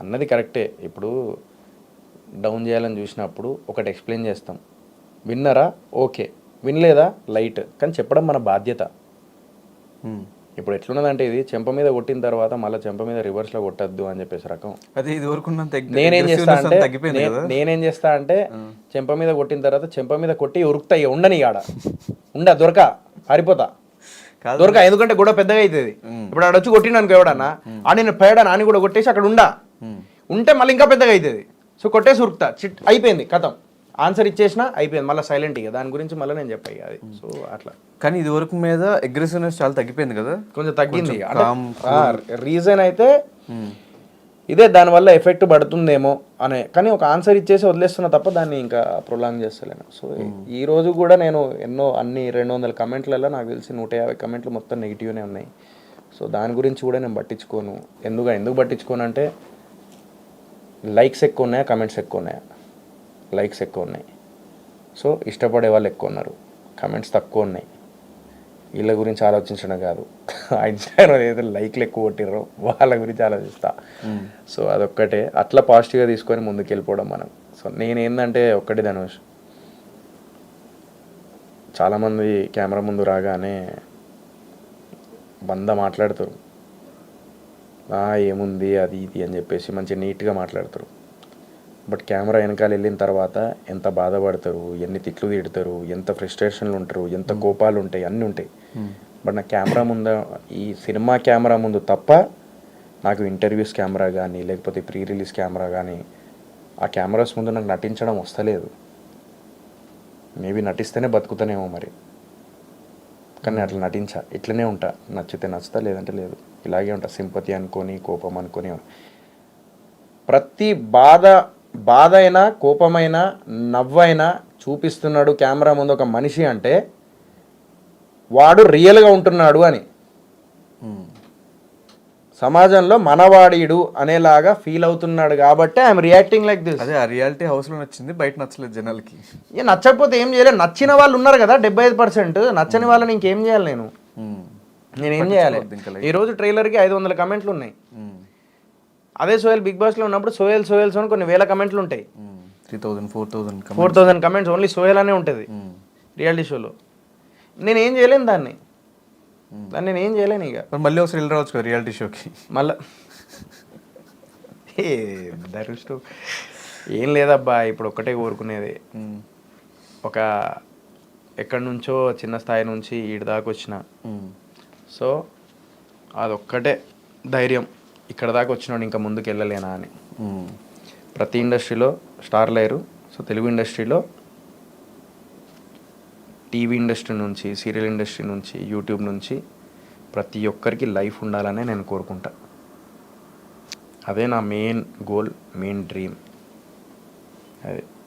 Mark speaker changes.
Speaker 1: అన్నది కరెక్టే. ఇప్పుడు డౌన్ చేయాలని చూసినప్పుడు ఒకటి ఎక్స్ప్లెయిన్ చేస్తాం. విన్నరా? ఓకే. వినలేదా? లైట్. కానీ చెప్పడం మన బాధ్యత. ఇప్పుడు ఎట్లున్నదంటే ఇది చెంప మీద కొట్టిన తర్వాత మళ్ళీ చెంప మీద రివర్స్లో కొట్టద్దు అని చెప్పేసి రకం.
Speaker 2: అదే ఇది వరకు
Speaker 1: నేనేం చేస్తా అంటే నేనేం చేస్తా అంటే చెంప మీద కొట్టిన తర్వాత చెంప మీద కొట్టి ఉరుకుతా ఇక ఉండని ఆడ ఉండ దొరక. పారిపోతా.
Speaker 2: కాదు.
Speaker 1: దొరక. ఎందుకంటే గొడవ పెద్దగా అవుతుంది ఇప్పుడు ఆడ వచ్చి కొట్టిన అనుకో ఎవడన్నా ఆడిన పేడ నాని కూడా కొట్టేసి అక్కడ ఉండా. ఉంటే మళ్ళీ ఇంకా పెద్దగా అవుతుంది సో కొట్టేసి ఉరుకుతా చిట్ అయిపోయింది కథం. ఆన్సర్ ఇచ్చేసినా అయిపోయింది మళ్ళీ సైలెంట్ ఇక. దాని గురించి మళ్ళీ నేను చెప్పా ఇక అది. సో అట్లా.
Speaker 2: కానీ ఇది వరకు మీద అగ్రెసివ్నెస్ చాలా తగ్గిపోయింది కదా?
Speaker 1: కొంచెం తగ్గింది. రీజన్ అయితే
Speaker 2: ఉమ్.
Speaker 1: ఇదే దానివల్ల ఎఫెక్ట్ పడుతుందేమో అనే. కానీ ఒక ఆన్సర్ ఇచ్చేసి వదిలేస్తున్నా తప్ప దాన్ని ఇంకా ప్రొలాంగ్ చేస్తలేను. సో ఈ రోజు కూడా నేను ఎన్నో అన్ని రెండు వందల కమెంట్లలో నాకు తెలిసి నూట యాభై కమెంట్లు మొత్తం నెగిటివ్నే ఉన్నాయి. సో దాని గురించి కూడా నేను పట్టించుకోను. ఎందుకు ఎందుకు పట్టించుకోను అంటే లైక్స్ ఎక్కువ ఉన్నాయా కమెంట్స్ ఎక్కువ ఉన్నాయా లైక్స్ ఎక్కువ ఉన్నాయి సో ఇష్టపడే వాళ్ళు ఎక్కువ ఉన్నారు. కమెంట్స్ తక్కువ ఉన్నాయి. వీళ్ళ గురించి ఆలోచించడం కాదు. ఆ ఇన్స్టాగ్రామ్ ఏదైతే లైక్లు ఎక్కువ కొట్టిర్రో వాళ్ళ గురించి ఆలోచిస్తా. సో అదొక్కటే. అట్లా పాజిటివ్గా తీసుకొని ముందుకు వెళ్ళిపోవడం మనం. సో నేను ఏంటంటే ఒక్కటి ధనుష్. చాలామంది కెమెరా ముందు రాగానే వంద మాట్లాడతారు. "ఆ, ఏముంది అది ఇది అని చెప్పేసి మంచి నీట్గా మాట్లాడతారు. బట్ కెమెరా వెనకాల వెళ్ళిన తర్వాత ఎంత బాధపడతారు ఎన్ని తిట్లు తిడతారు ఎంత ఫ్రస్ట్రేషన్లు ఉంటారు ఎంత కోపాలు ఉంటాయి అన్నీ ఉంటాయి. బట్ నా కెమెరా ముందు ఈ సినిమా కెమెరా ముందు తప్ప నాకు ఇంటర్వ్యూస్ కెమెరా కానీ లేకపోతే ప్రీ రిలీజ్ కెమెరా కానీ ఆ కెమెరాస్ ముందు నాకు నటించడం వస్తలేదు. మేబీ నటిస్తేనే బతుకుతానేమో మరి. కానీ అట్లా నటించా. ఇట్లనే ఉంటా. నచ్చితే నచ్చుతా లేదంటే లేదు. ఇలాగే ఉంటా. సింపతి అనుకొని కోపం అనుకొని. ప్రతి బాధ బాధ అయినా కోపమైనా నవ్వైనా చూపిస్తున్నాడు కెమెరా ముందు ఒక మనిషి అంటే వాడు రియల్గా ఉంటున్నాడు అని. సమాజంలో మనవాడీడు అనేలాగా ఫీల్ అవుతున్నాడు కాబట్టి ఐఎమ్ రియాక్టింగ్ లైక్ దిస్
Speaker 2: అదే ఆ రియాలిటీ హౌస్లో నచ్చింది బయట నచ్చలేదు జనాలకి.
Speaker 1: ఇక నచ్చకపోతే ఏం చేయలేదు నచ్చిన వాళ్ళు ఉన్నారు కదా డెబ్బై ఐదు పర్సెంట్ నచ్చని వాళ్ళని ఇంకేం చేయాలి నేను?
Speaker 2: ఉమ్.
Speaker 1: నేను ఏం చేయాలి?
Speaker 2: పట్టించుకోవద్దు ఇంకా
Speaker 1: ఈ రోజు ట్రైలర్కి ఐదు వందల కమెంట్లు ఉన్నాయి.
Speaker 2: ఉమ్.
Speaker 1: అదే సోయల్ బిగ్ బాస్లో ఉన్నప్పుడు సోయల్ సోయల్స్ అని కొన్ని వేల కమెంట్లు ఉంటాయి.
Speaker 2: Three thousand four thousand
Speaker 1: four thousand comments only సోయల్ అనే ఉంటుంది. రియాలిటీ షోలో. నేను ఏం చేయలేను దాన్ని. దాన్ని నేను ఏం చేయలేను ఇక.
Speaker 2: మళ్ళీ ఒకసారి వెళ్ళి రావచ్చు రియాలిటీ షోకి
Speaker 1: మళ్ళా. ఏ దరుష్టు. ఏం లేదబ్బా ఇప్పుడు ఒక్కటే కోరుకునేది. ఒక ఎక్కడి నుంచో చిన్న స్థాయి నుంచి ఈడి దాకా వచ్చిన. సో అదొక్కటే ధైర్యం. ఇక్కడ దాకా వచ్చినాడు ఇంకా ముందుకు వెళ్ళలేనా అని. ప్రతి ఇండస్ట్రీలో స్టార్ లేరు. సో తెలుగు ఇండస్ట్రీలో టీవీ ఇండస్ట్రీ నుంచి సీరియల్ ఇండస్ట్రీ నుంచి యూట్యూబ్ నుంచి ప్రతి ఒక్కరికి లైఫ్ ఉండాలనే నేను కోరుకుంటా. అదే నా మెయిన్ గోల్ మెయిన్ డ్రీమ్. అదే.